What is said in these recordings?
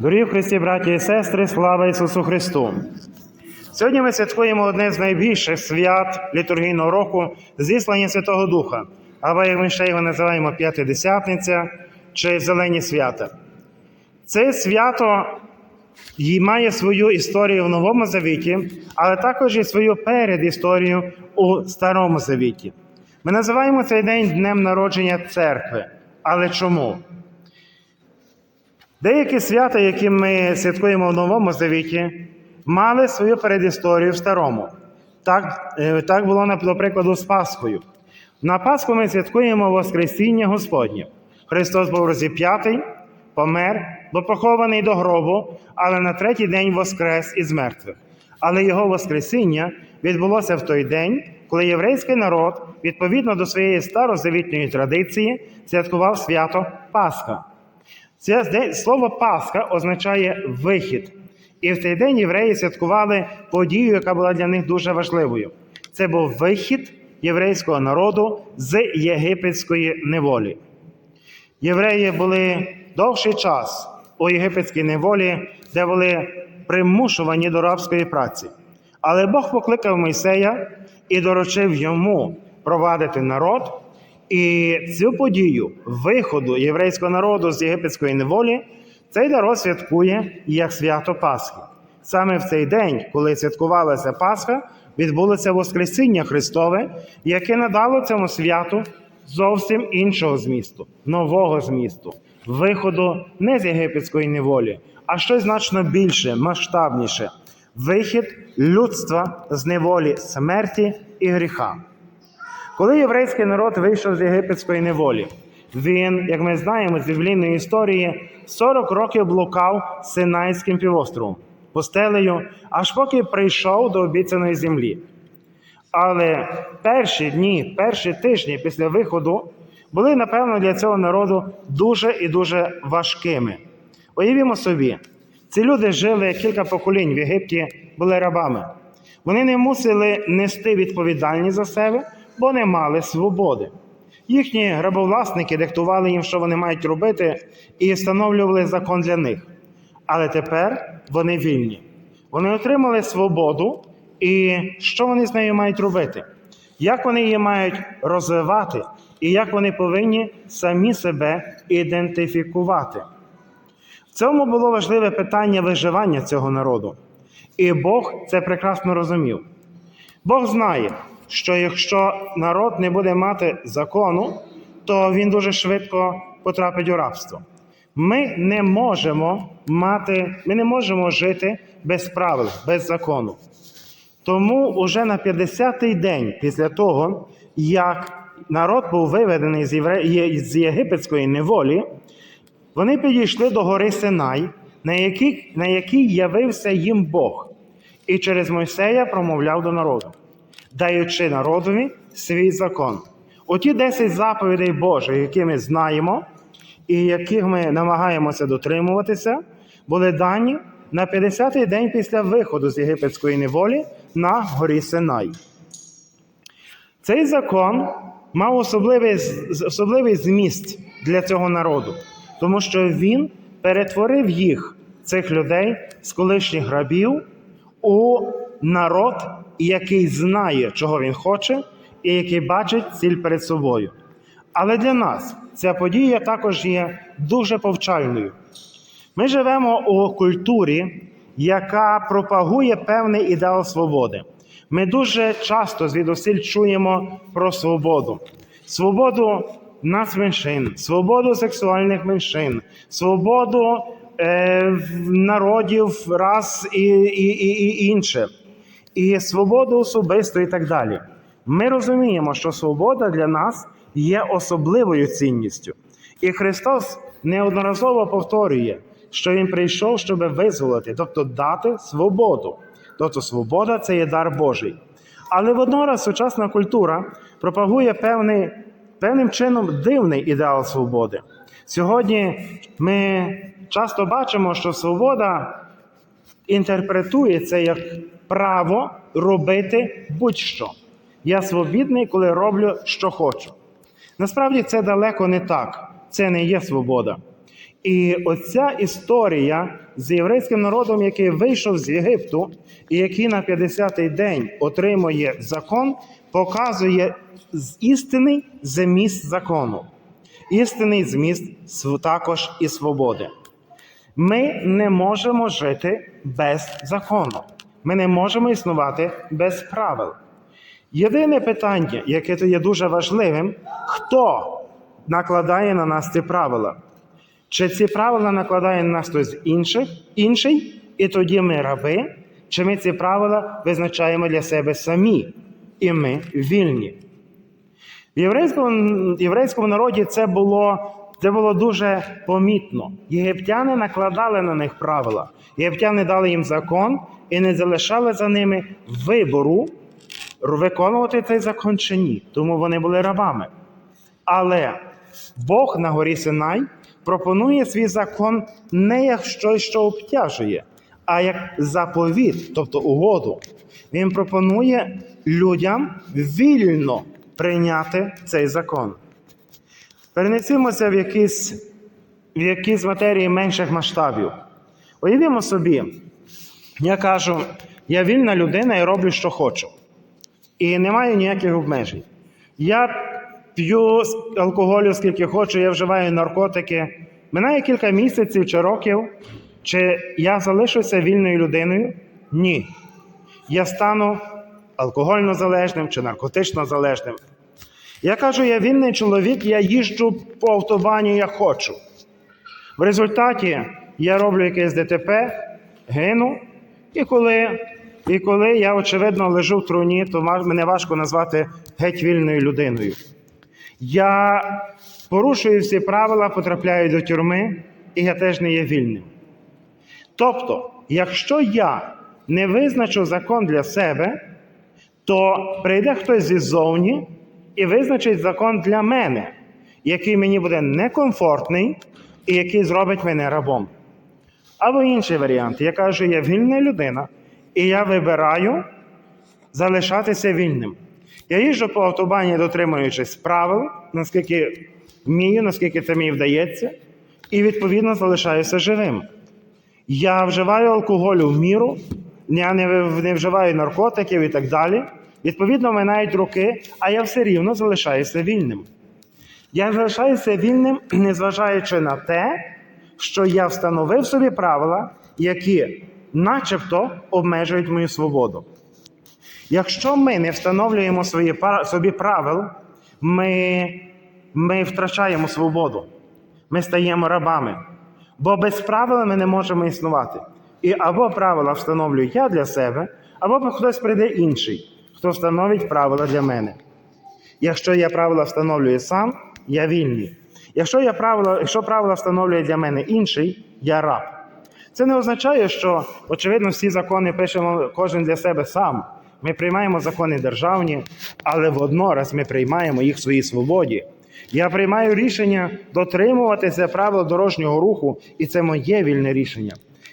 Дорогі Христі, браті і сестри, слава Ісусу Христу! Сьогодні ми святкуємо одне з найбільших свят літургійного року зіслання Святого Духа, або як ми ще його називаємо П'ятидесятниця чи Зелені свята. Це свято має свою історію в Новому Завіті, але також і свою передісторію у Старому Завіті. Ми називаємо цей день днем народження церкви. Але чому? Деякі свята, які ми святкуємо в Новому Завіті, мали свою передісторію в Старому. Так, е, так було, до прикладу, з Пасхою. На Пасху ми святкуємо Воскресіння Господнє. Христос був розіп'ятий, помер, був похований до гробу, але на третій день воскрес із мертвих. Але його Воскресіння відбулося в той день, коли єврейський народ, відповідно до своєї старозавітньої традиції, святкував свято Пасха. Слово Пасха означає вихід. І в цей день євреї святкували подію, яка була для них дуже важливою. Це був вихід єврейського народу з єгипетської неволі. Євреї були довший час у єгипетській неволі, де були примушувані до рабської праці. Але Бог покликав Мойсея і доручив йому провадити народ. І цю подію виходу єврейського народу з єгипетської неволі цей народ святкує як свято Пасхи. Саме в цей день, коли святкувалася Пасха, відбулося Воскресіння Христове, яке надало цьому святу зовсім іншого змісту, нового змісту, виходу не з єгипетської неволі, а щось значно більше, масштабніше вихід людства з неволі смерті і гріха. Коли єврейський народ вийшов з єгипетської неволі, він, як ми знаємо з біблійної історії, 40 років блукав Синайським півостровом, пустелею, аж поки прийшов до обіцяної землі. Але перші дні, перші тижні після виходу були, напевно, для цього народу дуже і дуже важкими. Уявімо собі, ці люди жили кілька поколінь в Єгипті, були рабами. Вони не мусили нести відповідальність за себе, бо не мали свободи. Їхні рабовласники диктували їм, що вони мають робити, і встановлювали закон для них. Але тепер вони вільні. Вони отримали свободу, і що вони з нею мають робити? Як вони її мають розвивати, і як вони повинні самі себе ідентифікувати? В цьому було важливе питання виживання цього народу. І Бог це прекрасно розумів. Бог знає, що якщо народ не буде мати закону, то він дуже швидко потрапить у рабство. Ми не можемо мати, ми не можемо жити без правил, без закону. Тому уже на 50-й день після того, як народ був виведений з, євре... з єгипетської неволі, вони підійшли до гори Синай, на якій, на якій явився їм Бог, і через Мойсея промовляв до народу, даючи народові свій закон. Оті 10 заповідей Божих, які ми знаємо, і яких ми намагаємося дотримуватися, були дані на 50-й день після виходу з єгипетської неволі на горі Синай. Цей закон мав особливий, особливий зміст для цього народу, тому що він перетворив їх, цих людей, з колишніх рабів, у народ, який знає, чого він хоче, і який бачить ціль перед собою. Але для нас ця подія також є дуже повчальною. Ми живемо у культурі, яка пропагує певний ідеал свободи. Ми дуже часто звідусіль чуємо про свободу, свободу нацменшин, свободу сексуальних меншин, свободу е, народів, рас і, і, і, і інше, і свободу особисту і так далі. Ми розуміємо, що свобода для нас є особливою цінністю. І Христос неодноразово повторює, що Він прийшов, щоб визволити, тобто дати свободу. Тобто свобода це є дар Божий. Але водноraz сучасна культура пропагує певний, певним чином дивний ідеал свободи. Сьогодні ми часто бачимо, що свобода інтерпретує це як право робити будь-що. Я свобідний, коли роблю, що хочу. Насправді це далеко не так. Це не є свобода. І оця історія з єврейським народом, який вийшов з Єгипту, і який на 50-й день отримує закон, показує істинний зміст закону. Істинний зміст також і свободи. Ми не можемо жити без закону. Ми не можемо існувати без правил. Єдине питання, яке є дуже важливим, хто накладає на нас ці правила? Чи ці правила накладає на нас хтось інших, інший, і тоді ми раби, чи ми ці правила визначаємо для себе самі, і ми вільні? В єврейському, єврейському народі це було, це було дуже помітно. Єгиптяни накладали на них правила. Єгиптяни дали їм закон і не залишали за ними вибору виконувати цей закон чи ні. Тому вони були рабами. Але Бог на горі Синай пропонує свій закон не як щось, що обтяжує, а як заповіт, тобто угоду. Він пропонує людям вільно прийняти цей закон. Перенесімося в якісь, в якісь матерії менших масштабів. Уявімо собі, я кажу, я вільна людина і роблю, що хочу. І не маю ніяких обмежень. Я п'ю алкоголю скільки хочу, я вживаю наркотики. Минає кілька місяців чи років. Чи я залишуся вільною людиною? Ні. Я стану алкогольно залежним чи наркотично залежним. Я кажу, я вільний чоловік, я їжджу по автобані, я хочу. В результаті я роблю якесь ДТП, гину, і коли, і коли я, очевидно, лежу в труні, то мене важко назвати геть вільною людиною. Я порушую всі правила, потрапляю до тюрми, і я теж не є вільним. Тобто, якщо я не визначу закон для себе, то прийде хтось ззовні і визначить закон для мене, який мені буде некомфортний і який зробить мене рабом. Або інший варіант. Я кажу, я вільна людина, і я вибираю залишатися вільним. Я їжджу по автобані, дотримуючись правил, наскільки вмію, наскільки це мені вдається, і відповідно залишаюся живим. Я вживаю алкоголю в міру, я не, вживаю наркотиків і так далі. Відповідно, минають роки, а я все рівно залишаюся вільним. Я залишаюся вільним, незважаючи на те, що я встановив собі правила, які начебто обмежують мою свободу. Якщо ми не встановлюємо свої, собі правил, ми, ми втрачаємо свободу, ми стаємо рабами. Бо без правил ми не можемо існувати. І або правила встановлюю я для себе, або хтось прийде інший, хто встановить правила для мене. Якщо я правила встановлюю сам, я вільний. Якщо, я правила, якщо правила встановлює для мене інший, я раб. Це не означає, що, очевидно, всі закони пишемо кожен для себе сам. Ми приймаємо закони державні, але воднораз ми приймаємо їх в своїй свободі. Я приймаю рішення дотримуватися правил дорожнього руху, і це моє вільне рішення.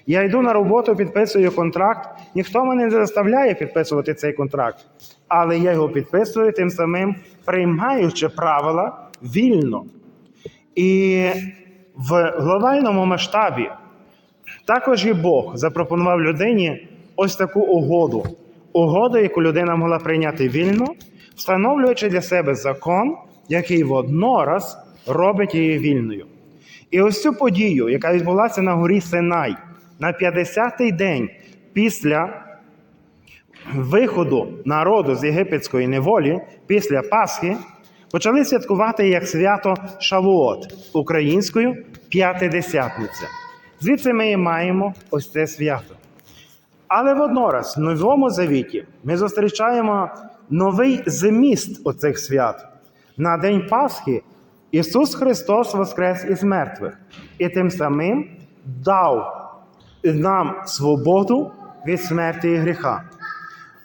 Я йду на роботу, підписую контракт. Ніхто мене не заставляє підписувати цей контракт, але я його підписую тим самим, приймаючи правила вільно. І в глобальному масштабі також і Бог запропонував людині ось таку угоду. Угоду, яку людина могла прийняти вільно, встановлюючи для себе закон, який воднораз робить її вільною. І ось цю подію, яка відбулася на горі Синай на 50-й день після виходу народу з єгипетської неволі, після Пасхи, почали святкувати як свято Шавуот, українською П'ятидесятниця. Звідси ми і маємо ось це свято. Але воднораз в Новому Завіті ми зустрічаємо новий зміст оцих свят. На День Пасхи Ісус Христос воскрес із мертвих і тим самим дав нам свободу від смерті і гріха.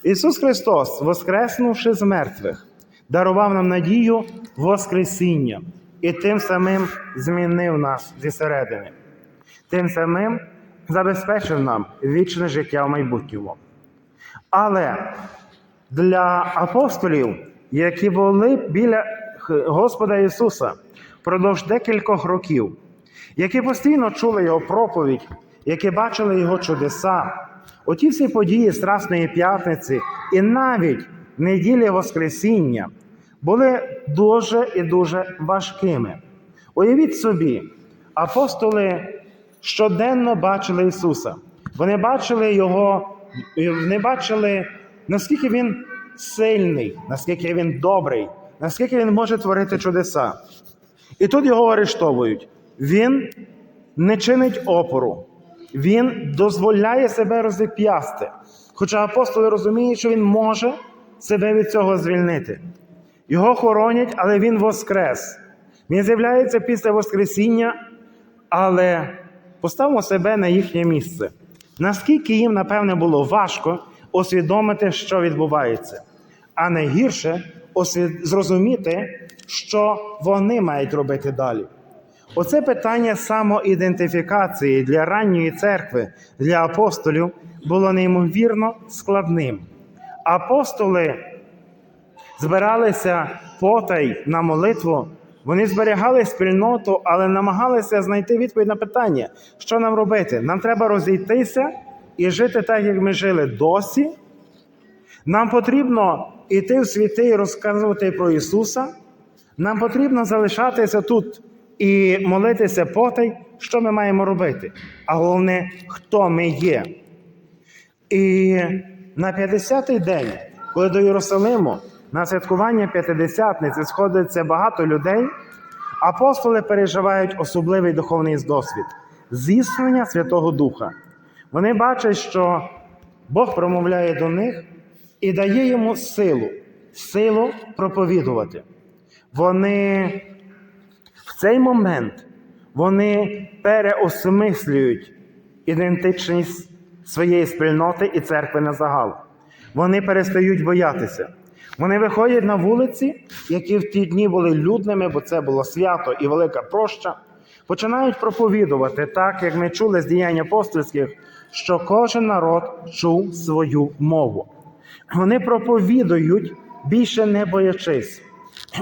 Ісус Христос, воскреснувши з мертвих, дарував нам надію Воскресіння і тим самим змінив нас зі середини. Тим самим забезпечив нам вічне життя в майбутньому. Але для апостолів, які були біля Господа Ісуса впродовж декількох років, які постійно чули його проповідь, які бачили його чудеса. Оті всі події Страсної п'ятниці і навіть неділі Воскресіння були дуже і дуже важкими. Уявіть собі, апостоли щоденно бачили Ісуса. Вони бачили Його, вони бачили, наскільки Він сильний, наскільки Він добрий, наскільки Він може творити чудеса. І тут його арештовують. Він не чинить опору, він дозволяє себе розіп'ясти. Хоча апостоли розуміють, що він може себе від цього звільнити. Його хоронять, але він воскрес. Він з'являється після Воскресіння, але поставимо себе на їхнє місце. Наскільки їм, напевне, було важко усвідомити, що відбувається, а найгірше зрозуміти, що вони мають робити далі. Оце питання самоідентифікації для ранньої церкви, для апостолів було неймовірно складним. Апостоли збиралися потай на молитву, вони зберігали спільноту, але намагалися знайти відповідь на питання, що нам робити. Нам треба розійтися і жити так, як ми жили досі. Нам потрібно йти в світи і розказувати про Ісуса. Нам потрібно залишатися тут і молитися потай, що ми маємо робити. А головне, хто ми є. І на 50-й день, коли до Єрусалиму на святкування п'ятидесятниці сходиться багато людей, апостоли переживають особливий духовний досвід зіснення Святого Духа. Вони бачать, що Бог промовляє до них і дає йому силу, силу проповідувати. Вони в цей момент вони переосмислюють ідентичність своєї спільноти і церкви на загал. Вони перестають боятися. Вони виходять на вулиці, які в ті дні були людними, бо це було свято і велика проща. Починають проповідувати так, як ми чули з діянь апостольських, що кожен народ чув свою мову. Вони проповідують більше не боячись.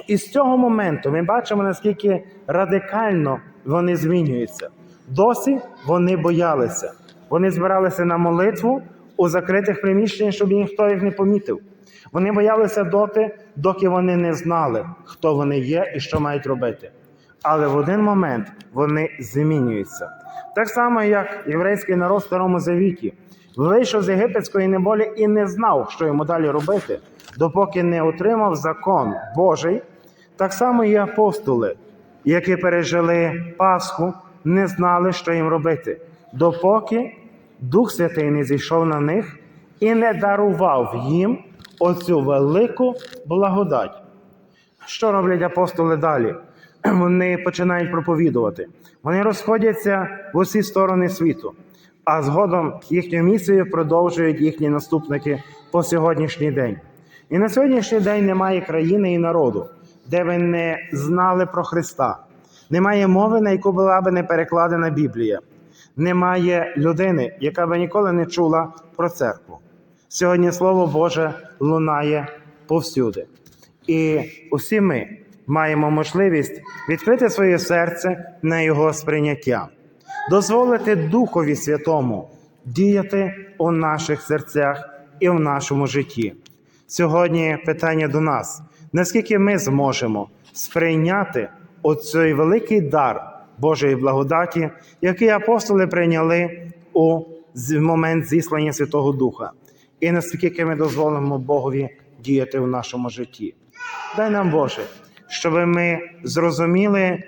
І з цього моменту ми бачимо, наскільки радикально вони змінюються. Досі вони боялися. Вони збиралися на молитву у закритих приміщеннях, щоб ніхто їх не помітив. Вони боялися доти, доки вони не знали, хто вони є і що мають робити. Але в один момент вони змінюються. Так само, як єврейський народ в Старому Завіті вийшов з єгипетської неволі і не знав, що йому далі робити, допоки не отримав закон Божий. Так само і апостоли, які пережили Пасху, не знали, що їм робити, допоки Дух Святий не зійшов на них і не дарував їм оцю велику благодать. Що роблять апостоли далі? Вони починають проповідувати. Вони розходяться в усі сторони світу, а згодом їхню місію продовжують їхні наступники по сьогоднішній день. І на сьогоднішній день немає країни і народу, де ви не знали про Христа. Немає мови, на яку була би не перекладена Біблія. Немає людини, яка би ніколи не чула про церкву. Сьогодні Слово Боже лунає повсюди. І усі ми маємо можливість відкрити своє серце на Його сприйняття, дозволити Духові Святому діяти у наших серцях і в нашому житті. Сьогодні питання до нас: наскільки ми зможемо сприйняти оцей великий дар Божої благодаті, який апостоли прийняли у момент зіслання Святого Духа, і наскільки ми дозволимо Богові діяти в нашому житті. Дай нам Боже, щоб ми зрозуміли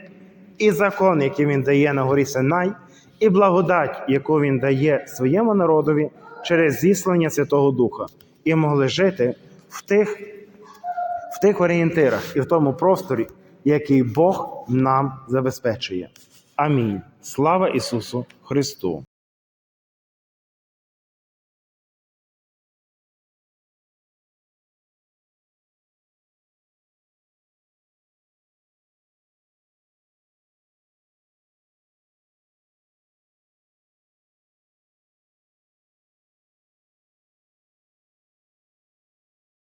і закон, який Він дає на горі Синай, і благодать, яку Він дає своєму народові через зіслання Святого Духа, і могли жити в тих, в тих орієнтирах і в тому просторі, який Бог нам забезпечує. Амінь. Слава Ісусу Христу!